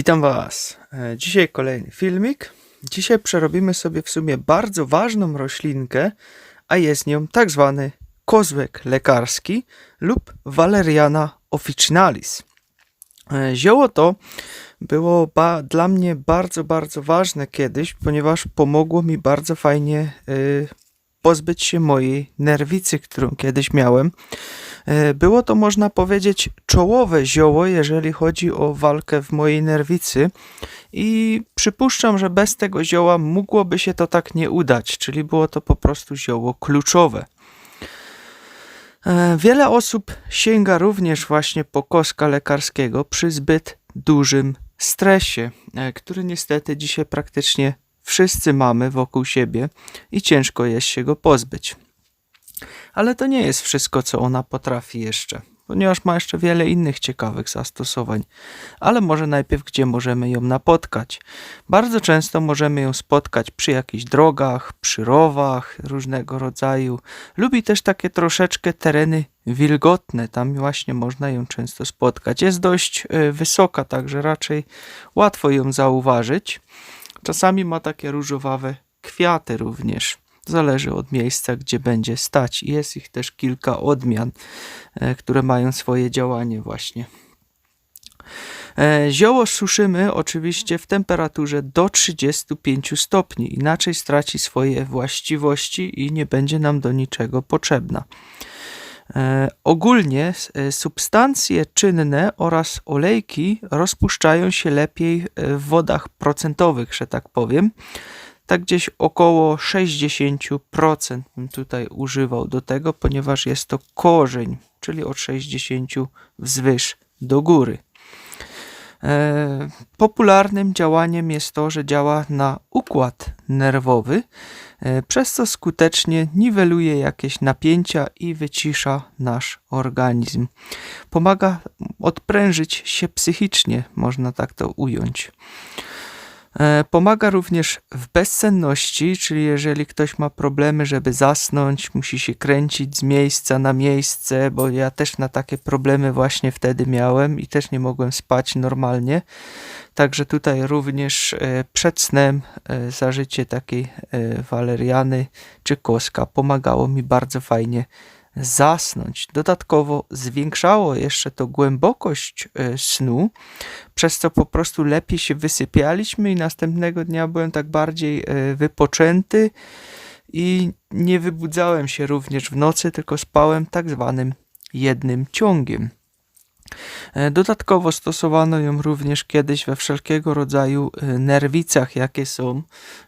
Witam Was. E, Dzisiaj kolejny filmik. Dzisiaj przerobimy sobie w sumie bardzo ważną roślinkę, a jest nią tak zwany kozłek lekarski lub Valeriana officinalis. E, Zioło to było dla mnie bardzo, bardzo ważne kiedyś, ponieważ pomogło mi bardzo fajnie y, pozbyć się mojej nerwicy, którą kiedyś miałem. E, Było to, można powiedzieć, czołowe zioło, jeżeli chodzi o walkę w mojej nerwicy. I przypuszczam, że bez tego zioła mogłoby się to tak nie udać, czyli było to po prostu zioło kluczowe. E, Wiele osób sięga również właśnie po koska lekarskiego przy zbyt dużym stresie, e, który niestety dzisiaj praktycznie wszyscy mamy wokół siebie i ciężko jest się go pozbyć. Ale to nie jest wszystko, co ona potrafi jeszcze, ponieważ ma jeszcze wiele innych ciekawych zastosowań. Ale może najpierw, gdzie możemy ją napotkać. Bardzo często możemy ją spotkać przy jakichś drogach, przy rowach różnego rodzaju. Lubi też takie troszeczkę tereny wilgotne, tam właśnie można ją często spotkać. Jest dość e, wysoka, także raczej łatwo ją zauważyć. Czasami ma takie różowawe kwiaty również. Zależy od miejsca, gdzie będzie stać. Jest ich też kilka odmian, e, które mają swoje działanie właśnie. E, Zioło suszymy oczywiście w temperaturze do 35 stopni, inaczej straci swoje właściwości i nie będzie nam do niczego potrzebna. E, Ogólnie substancje czynne oraz olejki rozpuszczają się lepiej w wodach procentowych, że tak powiem. Tak gdzieś około 60% bym tutaj używał do tego, ponieważ jest to korzeń, czyli od 60 wzwyż do góry. E, Popularnym działaniem jest to, że działa na układ nerwowy, e, przez co skutecznie niweluje jakieś napięcia i wycisza nasz organizm. Pomaga odprężyć się psychicznie, można tak to ująć. E, Pomaga również w bezsenności, czyli jeżeli ktoś ma problemy, żeby zasnąć, musi się kręcić z miejsca na miejsce, bo ja też na takie problemy właśnie wtedy miałem i też nie mogłem spać normalnie. Także tutaj również e, przed snem e, zażycie takiej waleriany czy koska pomagało mi bardzo fajnie zasnąć. Dodatkowo zwiększało jeszcze to głębokość e, snu, przez co po prostu lepiej się wysypialiśmy i następnego dnia byłem tak bardziej e, wypoczęty i nie wybudzałem się również w nocy, tylko spałem tak zwanym jednym ciągiem. E, Dodatkowo stosowano ją również kiedyś we wszelkiego rodzaju e, nerwicach, jakie są.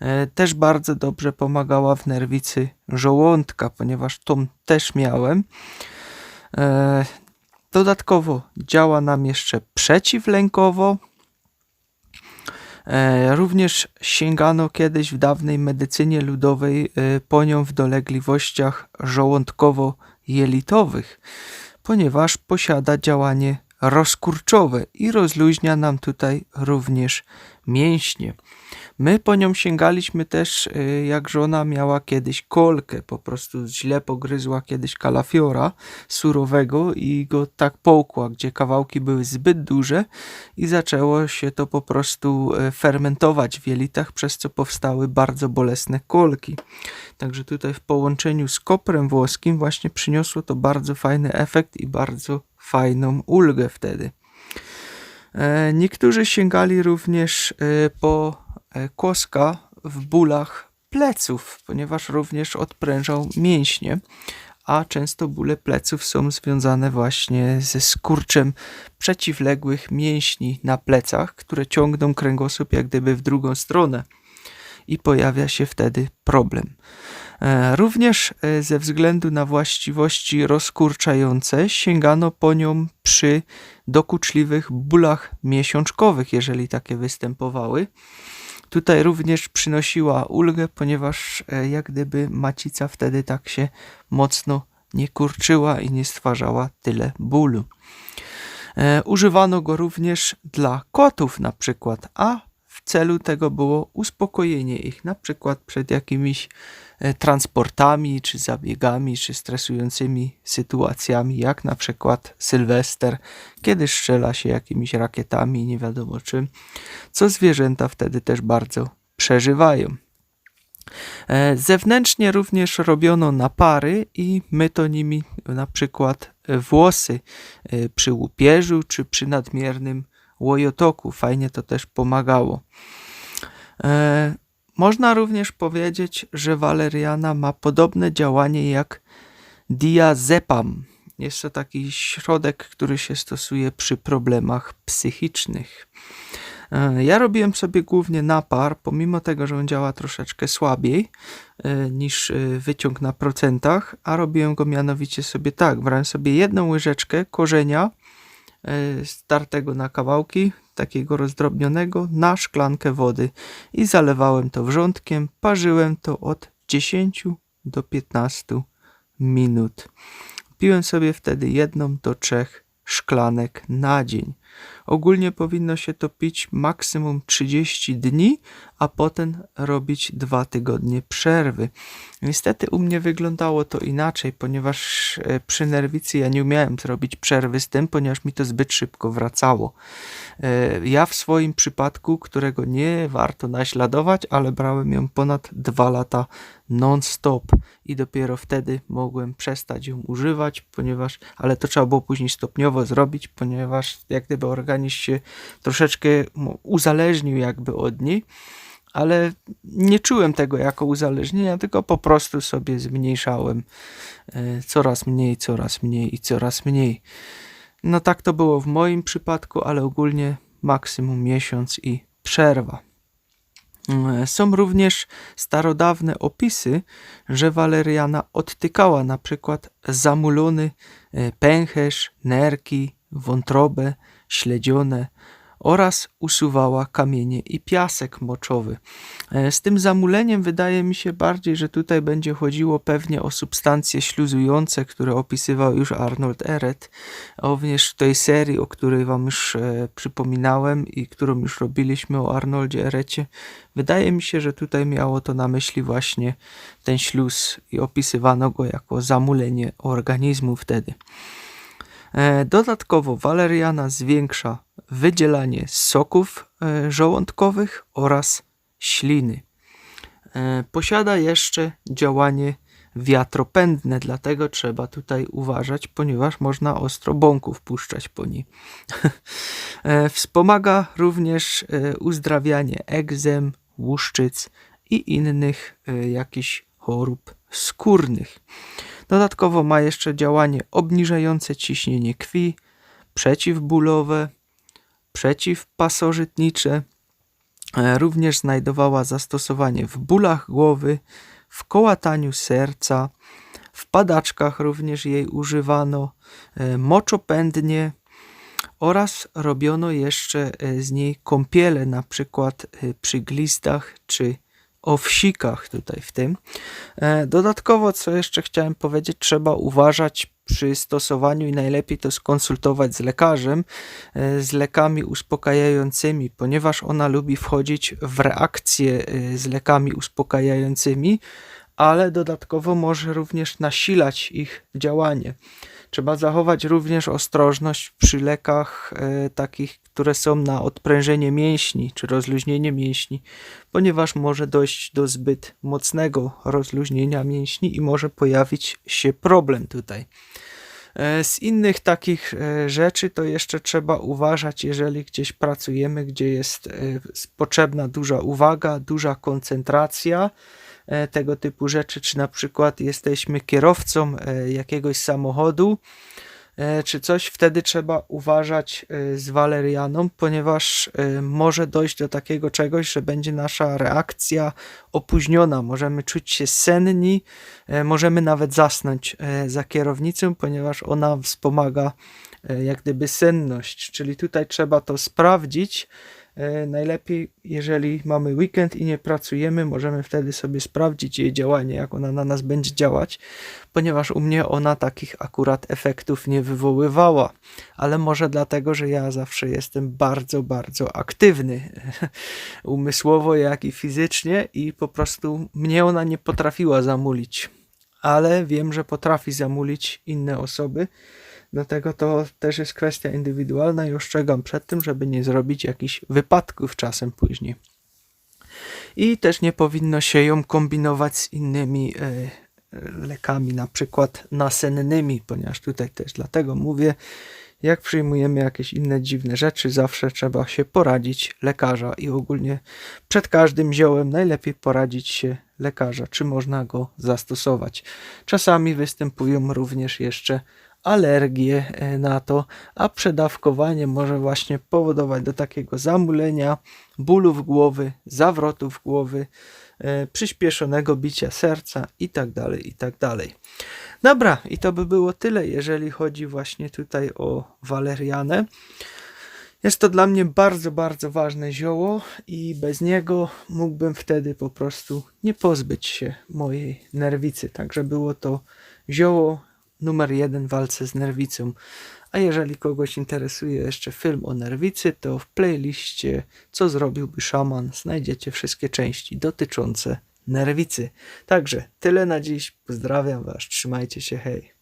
E, Też bardzo dobrze pomagała w nerwicy żołądka, ponieważ tą też miałem. Dodatkowo działa nam jeszcze przeciwlękowo. Również sięgano kiedyś w dawnej medycynie ludowej po nią w dolegliwościach żołądkowo-jelitowych, ponieważ posiada działanie rozkurczowe i rozluźnia nam tutaj również mięśnie. My po nią sięgaliśmy też, y, jak żona miała kiedyś kolkę, po prostu źle pogryzła kiedyś kalafiora surowego i go tak połkła, gdzie kawałki były zbyt duże i zaczęło się to po prostu e, fermentować w jelitach, przez co powstały bardzo bolesne kolki. Także tutaj w połączeniu z koprem włoskim właśnie przyniosło to bardzo fajny efekt i bardzo fajną ulgę wtedy. E, Niektórzy sięgali również e, po e, kłoska w bólach pleców, ponieważ również odprężał mięśnie, a często bóle pleców są związane właśnie ze skurczem przeciwległych mięśni na plecach, które ciągną kręgosłup jak gdyby w drugą stronę i pojawia się wtedy problem. E, Również e, ze względu na właściwości rozkurczające sięgano po nią przy dokuczliwych bólach miesiączkowych, jeżeli takie występowały. Tutaj również przynosiła ulgę, ponieważ e, jak gdyby macica wtedy tak się mocno nie kurczyła i nie stwarzała tyle bólu. Używano go również dla kotów na przykład, a celu tego było uspokojenie ich, na przykład przed jakimiś e, transportami, czy zabiegami, czy stresującymi sytuacjami, jak na przykład Sylwester, kiedy strzela się jakimiś rakietami, nie wiadomo czym, co zwierzęta wtedy też bardzo przeżywają. E, Zewnętrznie również robiono napary i myto nimi na przykład włosy e, przy łupieżu czy przy nadmiernym łojotoku. Fajnie to też pomagało. E, Można również powiedzieć, że waleriana ma podobne działanie jak diazepam. Jest to taki środek, który się stosuje przy problemach psychicznych. E, Ja robiłem sobie głównie napar, pomimo tego, że on działa troszeczkę słabiej e, niż e, wyciąg na procentach, a robiłem go mianowicie sobie tak. Brałem sobie jedną łyżeczkę korzenia startego na kawałki, takiego rozdrobnionego, na szklankę wody i zalewałem to wrzątkiem. Parzyłem to od 10 do 15 minut. Piłem sobie wtedy jedną do trzech szklanek na dzień. Ogólnie powinno się to pić maksimum 30 dni, a potem robić dwa tygodnie przerwy. Niestety u mnie wyglądało to inaczej, ponieważ e, przy nerwicy ja nie umiałem zrobić przerwy z tym, ponieważ mi to zbyt szybko wracało. E, Ja w swoim przypadku, którego nie warto naśladować, ale brałem ją ponad dwa lata non-stop i dopiero wtedy mogłem przestać ją używać, ponieważ, ale to trzeba było później stopniowo zrobić, ponieważ jak gdyby organizm się troszeczkę uzależnił jakby od niej, ale nie czułem tego jako uzależnienia, tylko po prostu sobie zmniejszałem e, coraz mniej, coraz mniej i coraz mniej. No tak to było w moim przypadku, ale ogólnie maksimum miesiąc i przerwa. Mm, Są również starodawne opisy, że waleriana odtykała na przykład zamulony e, pęcherz, nerki, wątrobę, śledzione oraz usuwała kamienie i piasek moczowy. E, Z tym zamuleniem wydaje mi się bardziej, że tutaj będzie chodziło pewnie o substancje śluzujące, które opisywał już Arnold Eret, również w tej serii, o której wam już e, przypominałem i którą już robiliśmy o Arnoldzie Erecie. Wydaje mi się, że tutaj miało to na myśli właśnie ten śluz i opisywano go jako zamulenie organizmu wtedy. E, Dodatkowo waleriana zwiększa wydzielanie soków e, żołądkowych oraz śliny. E, Posiada jeszcze działanie wiatropędne, dlatego trzeba tutaj uważać, ponieważ można ostro bąków puszczać po niej. Wspomaga również uzdrawianie egzem, łuszczyc i innych jakichś chorób skórnych. Dodatkowo ma jeszcze działanie obniżające ciśnienie krwi, przeciwbólowe, przeciwpasożytnicze. E, Również znajdowała zastosowanie w bólach głowy, w kołataniu serca, w padaczkach również jej używano, e, moczopędnie oraz robiono jeszcze e, z niej kąpiele, na przykład przy glistach czy owsikach tutaj w tym. E, Dodatkowo, co jeszcze chciałem powiedzieć, trzeba uważać przy stosowaniu i najlepiej to skonsultować z lekarzem, e, z lekami uspokajającymi, ponieważ ona lubi wchodzić w reakcję e, z lekami uspokajającymi, ale dodatkowo może również nasilać ich działanie. Trzeba zachować również ostrożność przy lekach e, takich, które są na odprężenie mięśni czy rozluźnienie mięśni, ponieważ może dojść do zbyt mocnego rozluźnienia mięśni i może pojawić się problem tutaj. E, Z innych takich e, rzeczy to jeszcze trzeba uważać, jeżeli gdzieś pracujemy, gdzie jest e, potrzebna duża uwaga, duża koncentracja tego typu rzeczy, czy na przykład jesteśmy kierowcą e, jakiegoś samochodu, e, czy coś, wtedy trzeba uważać e, z walerianą, ponieważ e, może dojść do takiego czegoś, że będzie nasza reakcja opóźniona. Możemy czuć się senni, e, możemy nawet zasnąć e, za kierownicą, ponieważ ona wspomaga e, jak gdyby senność, czyli tutaj trzeba to sprawdzić, E, Najlepiej, jeżeli mamy weekend i nie pracujemy, możemy wtedy sobie sprawdzić jej działanie, jak ona na nas będzie działać, ponieważ u mnie ona takich akurat efektów nie wywoływała, ale może dlatego, że ja zawsze jestem bardzo, bardzo aktywny umysłowo, jak i fizycznie i po prostu mnie ona nie potrafiła zamulić, ale wiem, że potrafi zamulić inne osoby. Dlatego to też jest kwestia indywidualna i ostrzegam przed tym, żeby nie zrobić jakichś wypadków czasem później. I też nie powinno się ją kombinować z innymi e, lekami, na przykład nasennymi, ponieważ tutaj też dlatego mówię, jak przyjmujemy jakieś inne dziwne rzeczy, zawsze trzeba się poradzić lekarza i ogólnie przed każdym ziołem najlepiej poradzić się lekarza, czy można go zastosować. Czasami występują również jeszcze alergie e, na to, a przedawkowanie może właśnie powodować do takiego zamulenia, bólów głowy, zawrotów głowy, e, przyspieszonego bicia serca i tak dalej, i tak. Dobra, i to by było tyle, jeżeli chodzi właśnie tutaj o walerianę. Jest to dla mnie bardzo, bardzo ważne zioło i bez niego mógłbym wtedy po prostu nie pozbyć się mojej nerwicy. Także było to zioło numer jeden w walce z nerwicą. A jeżeli kogoś interesuje jeszcze film o nerwicy, to w playliście Co zrobiłby szaman znajdziecie wszystkie części dotyczące nerwicy. Także tyle na dziś. Pozdrawiam Was, trzymajcie się, hej.